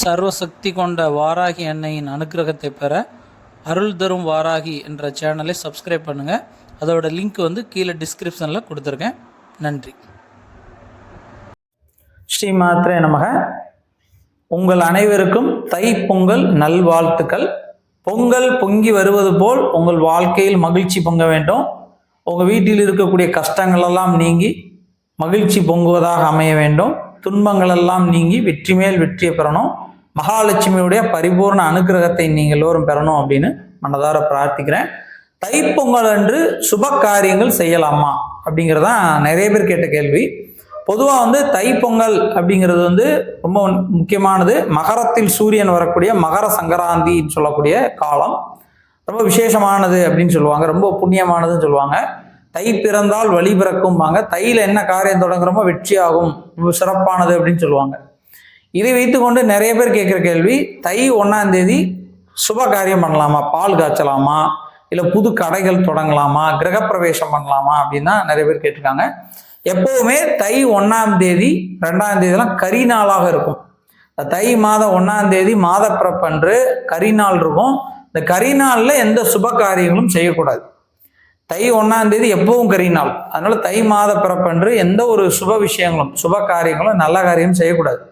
சர்வசக்தி கொண்ட வாராகி அன்னையின் அனுகிரகத்தை பெற அருள் தரும் வாராகி என்ற சேனலை சப்ஸ்கிரைப் பண்ணுங்கள் அதோட லிங்க் வந்து கீழே டிஸ்கிரிப்ஷனில் கொடுத்துருக்கேன். நன்றி. ஸ்ரீ மாத்ரே நமக. உங்கள் அனைவருக்கும் தை பொங்கல் நல்வாழ்த்துக்கள். பொங்கல் பொங்கி வருவது போல் உங்கள் வாழ்க்கையில் மகிழ்ச்சி பொங்க வேண்டும். உங்கள் வீட்டில் இருக்கக்கூடிய கஷ்டங்களெல்லாம் நீங்கி மகிழ்ச்சி பொங்குவதாக அமைய வேண்டும். துன்பங்களெல்லாம் நீங்கி வெற்றி மேல் வெற்றியை பெறணும். மகாலட்சுமியுடைய பரிபூர்ண அனுக்கிரகத்தை நீங்கள் எல்லோரும் பெறணும் அப்படின்னு மனதார பிரார்த்திக்கிறேன். தைப்பொங்கல் அன்று சுப காரியங்கள் செய்யலாமா அப்படிங்கிறதான் நிறைய பேர் கேட்ட கேள்வி. பொதுவாக வந்து தைப்பொங்கல் அப்படிங்கிறது வந்து ரொம்ப முக்கியமானது. மகரத்தில் சூரியன் வரக்கூடிய மகர சங்கராந்தின்னு சொல்லக்கூடிய காலம். ரொம்ப விசேஷமானது அப்படின்னு சொல்லுவாங்க. ரொம்ப புண்ணியமானதுன்னு சொல்லுவாங்க. தை பிறந்தால் வழி பிறக்கும்பாங்க. தையில் என்ன காரியம் தொடங்குறோமோ வெற்றியாகும். ரொம்ப சிறப்பானது அப்படின்னு சொல்லுவாங்க. இதை வைத்துக்கொண்டு நிறைய பேர் கேட்குற கேள்வி தை ஒன்றாம் தேதி சுப காரியம் பண்ணலாமா? பால் காய்ச்சலாமா? இல்லை புது கடைகள் தொடங்கலாமா? கிரகப்பிரவேசம் பண்ணலாமா? அப்படின்னா நிறைய பேர் கேட்டிருக்காங்க. எப்போவுமே தை ஒன்றாம் தேதி ரெண்டாம் தேதிலாம் கரி நாளாக இருக்கும். தை மாதம் ஒன்றாம் தேதி மாத பிறப்பன்று நாள் இருக்கும். இந்த கரி நாளில் எந்த சுப காரியங்களும் செய்யக்கூடாது. தை ஒன்றாம் தேதி எப்பவும் கரி நாள். அதனால தை மாத பிறப்பன்று எந்த ஒரு சுப விஷயங்களும் சுப காரியங்களும் நல்ல காரியமும் செய்யக்கூடாது.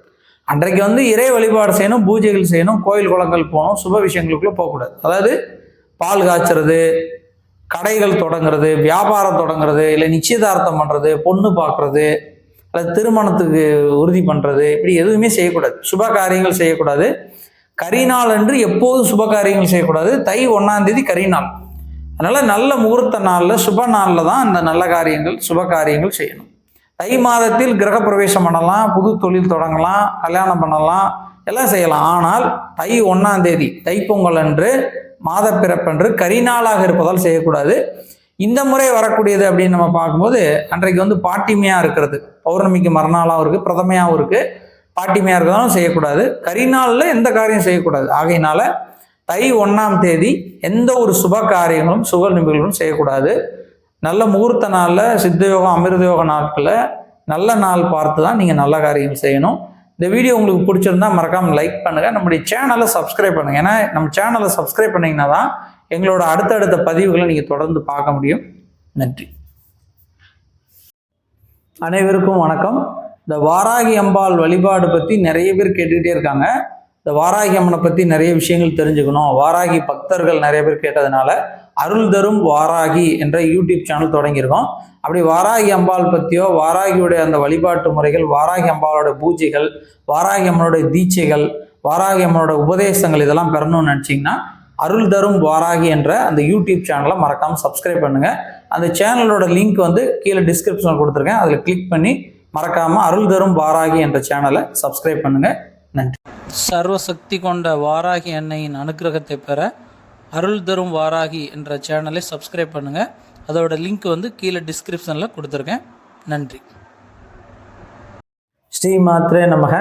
அன்றைக்கு வந்து இறை வழிபாடு செய்யணும் பூஜைகள் செய்யணும் கோயில் குளங்கள் போகணும் சுப விஷயங்களுக்குள்ள போகக்கூடாது. அதாவது பால் காய்ச்சறது கடைகள் தொடங்குறது வியாபாரம் தொடங்குறது இல்லை நிச்சயதார்த்தம் பண்ணுறது பொண்ணு பார்க்குறது அல்லது திருமணத்துக்கு உறுதி பண்ணுறது இப்படி எதுவுமே செய்யக்கூடாது. சுப காரியங்கள் செய்யக்கூடாது. கரிநாள் என்று எப்போதும் சுப காரியங்கள் செய்யக்கூடாது. தை ஒன்றாம் தேதி கரிநாள் அதனால் நல்ல முகூர்த்த நாளில் சுப நாளில் தான் அந்த நல்ல காரியங்கள் சுப காரியங்கள் செய்யணும். தை மாதத்தில் கிரக பிரவேசம் பண்ணலாம் புது தொழில் தொடங்கலாம் கல்யாணம் பண்ணலாம் எல்லாம் செய்யலாம். ஆனால் தை ஒன்றாம் தேதி தைப்பொங்கல் அன்று மாத பிறப்பன்று கரிநாளாக இருப்பதால் செய்யக்கூடாது. இந்த முறை வரக்கூடியது அப்படின்னு நம்ம பார்க்கும்போது அன்றைக்கு வந்து பாட்டிமையாக இருக்கிறது. பௌர்ணமிக்கு மறுநாளாகவும் இருக்குது பிரதமையாகவும் இருக்குது பாட்டிமையாக இருக்கிறதாலும் செய்யக்கூடாது. கரிநாளில் எந்த காரியம் செய்யக்கூடாது. ஆகையினால தை ஒன்றாம் தேதி எந்த ஒரு சுப காரியங்களும் சுக நிகழ்வுகளும் செய்யக்கூடாது. நல்ல முகூர்த்த நாளில் சித்த யோகம் அமிர்த யோக நாட்களில் நல்ல நாள் பார்த்து தான் நீங்கள் நல்ல காரியம் செய்யணும். இந்த வீடியோ உங்களுக்கு பிடிச்சிருந்தா மறக்காமல் லைக் பண்ணுங்கள் நம்முடைய சேனலை சப்ஸ்கிரைப் பண்ணுங்கள் ஏன்னா நம்ம சேனலை சப்ஸ்கிரைப் பண்ணிங்கன்னா தான் எங்களோட அடுத்தடுத்த பதிவுகளை நீங்கள் தொடர்ந்து பார்க்க முடியும். நன்றி. அனைவருக்கும் வணக்கம். இந்த வாராகி அம்பாள் வழிபாடு பற்றி நிறைய பேர் கேட்டுக்கிட்டே இருக்காங்க. இந்த வாராகி அம்மனை பற்றி நிறைய விஷயங்கள் தெரிஞ்சுக்கணும். வாராகி பக்தர்கள் நிறைய பேர் கேட்டதுனால அருள் தரும் வாராகி என்ற யூடியூப் சேனல் தொடங்கியிருக்கோம். அப்படி வாராகி அம்பாள் பற்றியோ வாராகியுடைய அந்த வழிபாட்டு முறைகள் வாராகி அம்பாளோட பூஜைகள் வாராகி அம்மனுடைய தீட்சைகள் வாராகி அம்மனோட உபதேசங்கள் இதெல்லாம் பெறணும்னு நினச்சிங்கன்னா அருள் தரும் வாராகி என்ற அந்த யூடியூப் சேனலை மறக்காமல் சப்ஸ்கிரைப் பண்ணுங்கள் அந்த சேனலோட லிங்க் வந்து கீழே டிஸ்கிரிப்ஷனில் கொடுத்துருக்கேன். அதில் கிளிக் பண்ணி மறக்காமல் அருள் தரும் வாராகி என்ற சேனலை சப்ஸ்கிரைப் பண்ணுங்கள் சர்வசக்தி கொண்ட வாராகி அன்னையின் அனுகிரகத்தை பெற அருள் தரும் வாராகி என்ற சேனலை சப்ஸ்கிரைப் பண்ணுங்கள் அதோட லிங்க் வந்து கீழே டிஸ்கிரிப்ஷனில் கொடுத்துருக்கேன். நன்றி. ஸ்ரீ மாத்ரே நமக.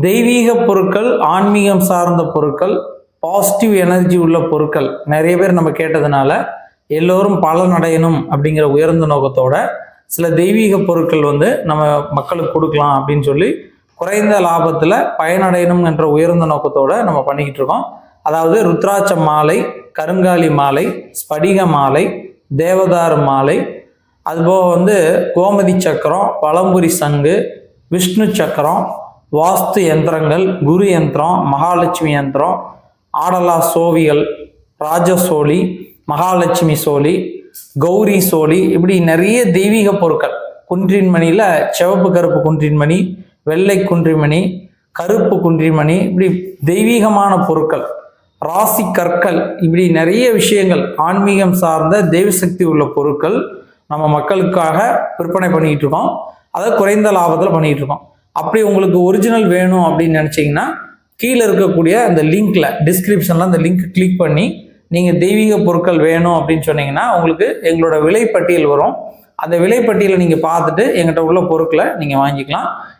தெய்வீக பொருட்கள் ஆன்மீகம் சார்ந்த பொருட்கள் பாசிட்டிவ் எனர்ஜி உள்ள பொருட்கள். நிறைய பேர் நம்ம கேட்டதுனால எல்லோரும் பலன் அடையணும் அப்படிங்கிற உயர்ந்த நோக்கத்தோட சில தெய்வீக பொருட்கள் வந்து நம்ம மக்களுக்கு கொடுக்கலாம் அப்படின்னு சொல்லி குறைந்த லாபத்தில் பயனடையணும் என்ற உயர்ந்த நோக்கத்தோடு நம்ம பண்ணிக்கிட்டு இருக்கோம். அதாவது ருத்ராட்ச மாலை கருங்காலி மாலை ஸ்படிக மாலை தேவதார் மாலை அதுபோக வந்து கோமதி சக்கரம் பழம்புரி சங்கு விஷ்ணு சக்கரம் வாஸ்து யந்திரங்கள் குரு யந்திரம் மகாலட்சுமி யந்திரம் ஆடலா சோவிகள் ராஜசோழி மகாலட்சுமி சோழி கௌரி சோழி இப்படி நிறைய தெய்வீக பொருட்கள். குன்றின்மணியில் சிவப்பு கருப்பு குன்றின்மணி வெள்ளை குன்றிமணி கருப்பு குன்றிமணி இப்படி தெய்வீகமான பொருட்கள் ராசி கற்கள் இப்படி நிறைய விஷயங்கள் ஆன்மீகம் சார்ந்த தெய்வ சக்தி உள்ள பொருட்கள் நம்ம மக்களுக்காக விற்பனை பண்ணிக்கிட்டு இருக்கோம். அதை குறைந்த லாபத்தில் பண்ணிக்கிட்டு இருக்கோம். அப்படி உங்களுக்கு ஒரிஜினல் வேணும் அப்படின்னு நினச்சிங்கன்னா கீழே இருக்கக்கூடிய அந்த லிங்க்ல டிஸ்கிரிப்ஷனில் அந்த லிங்க் கிளிக் பண்ணி நீங்கள் தெய்வீக பொருட்கள் வேணும் அப்படின்னு சொன்னீங்கன்னா உங்களுக்கு எங்களோட விலைப்பட்டியல் வரும். அந்த விலைப்பட்டியலை நீங்கள் பார்த்துட்டு எங்கிட்ட உள்ள பொருட்களை நீங்கள் வாங்கிக்கலாம்.